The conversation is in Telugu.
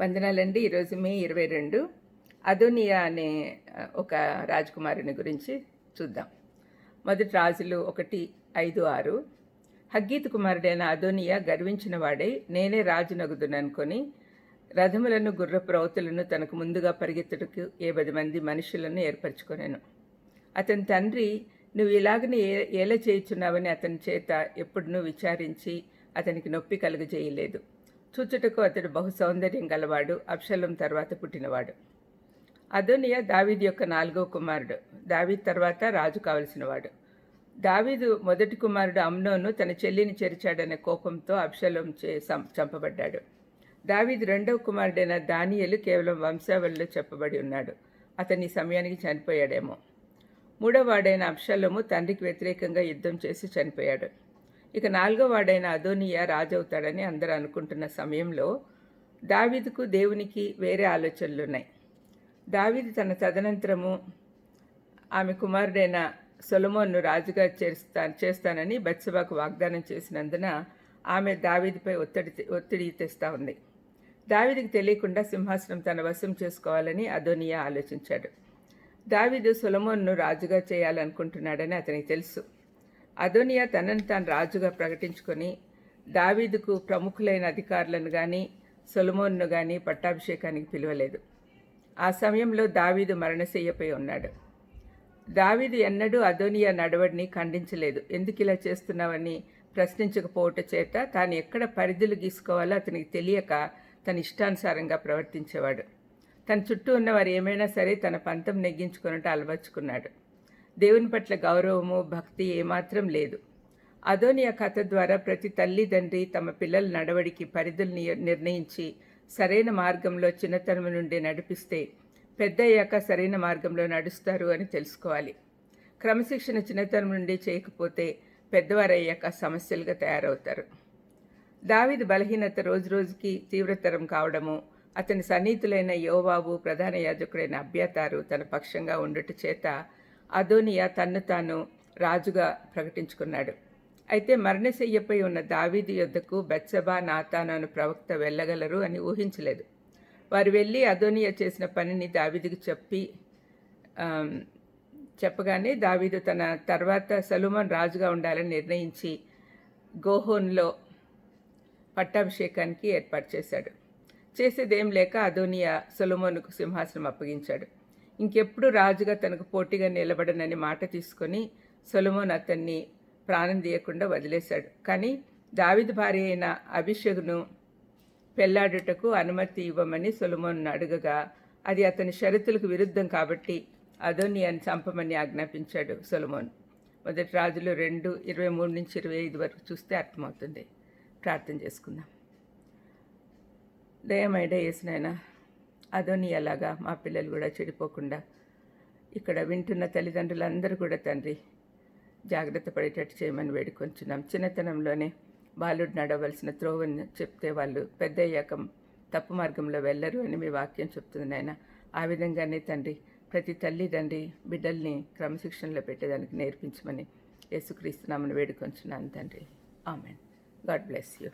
వందనాలండి. ఈరోజు మే ఇరవై రెండు. అదోనియా అనే ఒక రాజకుమారుని గురించి చూద్దాం. మొదటి రాజులు ఒకటి ఐదు ఆరు. హగ్గీత్ కుమారుడైన అదోనియా గర్వించిన వాడై నేనే రాజునగుదుననుకొని రథములను గుర్రపు రౌతులను తనకు ముందుగా పరిగెత్తుటకు ఏ పది మంది మనుషులను ఏర్పరచుకొనేను. అతని తండ్రి నువ్వు ఇలాగనే ఏ ఏల చేయుచున్నావని అతని చేత ఎప్పుడునూ విచారించి అతనికి నొప్పి కలుగజేయలేదు. చూచుటకు అతడు బహు సౌందర్యం గలవాడు అప్షలం తర్వాత పుట్టినవాడు. అదోనియా దావీద్ యొక్క నాలుగో కుమారుడు. దావీద్ తర్వాత రాజు కావలసినవాడు. దావీదు మొదటి కుమారుడు అమ్నోను తన చెల్లిని చెరిచాడనే కోపంతో అప్షలం చే చంపబడ్డాడు. దావీదు రెండవ కుమారుడైన దానియలు కేవలం వంశావళిలో చెప్పబడి ఉన్నాడు. అతని సమయానికి చనిపోయాడేమో. మూడవవాడైన అప్షలము తండ్రికి వ్యతిరేకంగా యుద్ధం చేసి చనిపోయాడు. ఇక నాలుగో వాడైన అదోనియా రాజవుతాడని అందరూ అనుకుంటున్న సమయంలో దావీదుకు దేవునికి వేరే ఆలోచనలున్నాయి. దావీదు తన తదనంతరము ఆమె కుమారుడైన సొలమోన్ను రాజుగా చేస్తా చేస్తానని బత్సబాకు వాగ్దానం చేసినందున ఆమె దావీదిపై ఒత్తిడి ఒత్తిడి తెస్తా ఉంది. దావీదికి తెలియకుండా సింహాసనం తన వశం చేసుకోవాలని అదోనియా ఆలోచించాడు. దావీదు సొలమోన్ను రాజుగా చేయాలనుకుంటున్నాడని అతనికి తెలుసు. అదోనియా తనను తాను రాజుగా ప్రకటించుకొని దావీదుకు ప్రముఖులైన అధికారులను కానీ సొలమోన్ను కానీ పట్టాభిషేకానికి పిలవలేదు. ఆ సమయంలో దావీదు మరణశయ్యపై ఉన్నాడు. దావీదు ఎన్నడూ అదోనియా నడవడిని ఖండించలేదు. ఎందుకు ఇలా చేస్తున్నావని ప్రశ్నించకపోవట చేత తాను ఎక్కడ పరిధులు గీసుకోవాలో అతనికి తెలియక తన ఇష్టానుసారంగా ప్రవర్తించేవాడు. తన చుట్టూ ఉన్నవారు ఏమైనా సరే తన పంతం నెగ్గించుకున్నట్టు అలవర్చుకున్నాడు. దేవుని పట్ల గౌరవము భక్తి ఏమాత్రం లేదు. అదోనియా కథ ద్వారా ప్రతి తల్లిదండ్రి తమ పిల్లల నడవడికి పరిధులు నిర్ణయించి సరైన మార్గంలో చిన్నతనం నుండి నడిపిస్తే పెద్దయ్యాక సరైన మార్గంలో నడుస్తారు అని తెలుసుకోవాలి. క్రమశిక్షణ చిన్నతనం నుండి చేయకపోతే పెద్దవారయ్యాక సమస్యలుగా తయారవుతారు. దావీదు బలహీనత రోజు రోజుకి తీవ్రతరం కావడము అతని సన్నిహితులైన యోవాబు ప్రధాన యాజకుడైన అభ్యతారు తన పక్షంగా ఉండుట చేత అదోనియా తన్ను తాను రాజుగా ప్రకటించుకున్నాడు. అయితే మరణశయ్యపై ఉన్న దావీదు యొద్దకు బెత్సబా నాతాను ప్రవక్త వెళ్ళగలరు అని ఊహించలేదు. వారు వెళ్ళి అదోనియా చేసిన పనిని దావీదుకు చెప్పి చెప్పగానే దావీదు తన తర్వాత సలుమన్ రాజుగా ఉండాలని నిర్ణయించి గోహోన్లో పట్టాభిషేకానికి ఏర్పాటు చేశాడు. చేసేదేం లేక అదోనియా సొలొమోనుకు సింహాసనం అప్పగించాడు. ఇంకెప్పుడు రాజుగా తనకు పోటీగా నిలబడనని మాట తీసుకొని సొలమోన్ అతన్ని ప్రాణం తీయకుండా వదిలేశాడు. కానీ దావిద్ భార్య అయిన అభిషేకును పెళ్ళాడుటకు అనుమతి ఇవ్వమని సొలమోన్ అడగగా అది అతని షరతులకు విరుద్ధం కాబట్టి అదోనియాని చంపమని ఆజ్ఞాపించాడు సొలమోన్. మొదటి రాజులు రెండు ఇరవై మూడు నుంచి ఇరవై ఐదు వరకు చూస్తే అర్థమవుతుంది. ప్రార్థన చేసుకుందాం. దయమైడ వేసినాయన అదోని అలాగా మా పిల్లలు కూడా చెడిపోకుండా ఇక్కడ వింటున్న తల్లిదండ్రులందరూ కూడా తండ్రి జాగ్రత్త పడేటట్టు చేయమని వేడుకొంచున్నాం. చిన్నతనంలోనే బాలుడు నడవలసిన త్రోవని చెప్తే వాళ్ళు పెద్ద అయ్యాక తప్పు మార్గంలో వెళ్ళరు అని మీ వాక్యం చెప్తుంది నాయన. ఆ విధంగానే తండ్రి ప్రతి తల్లి తండ్రి బిడ్డల్ని క్రమశిక్షణలో పెట్టేదానికి నేర్పించమని యేసుక్రీస్తున్నామని వేడుకొంచున్నాను తండ్రి. ఆమెన్. God bless you.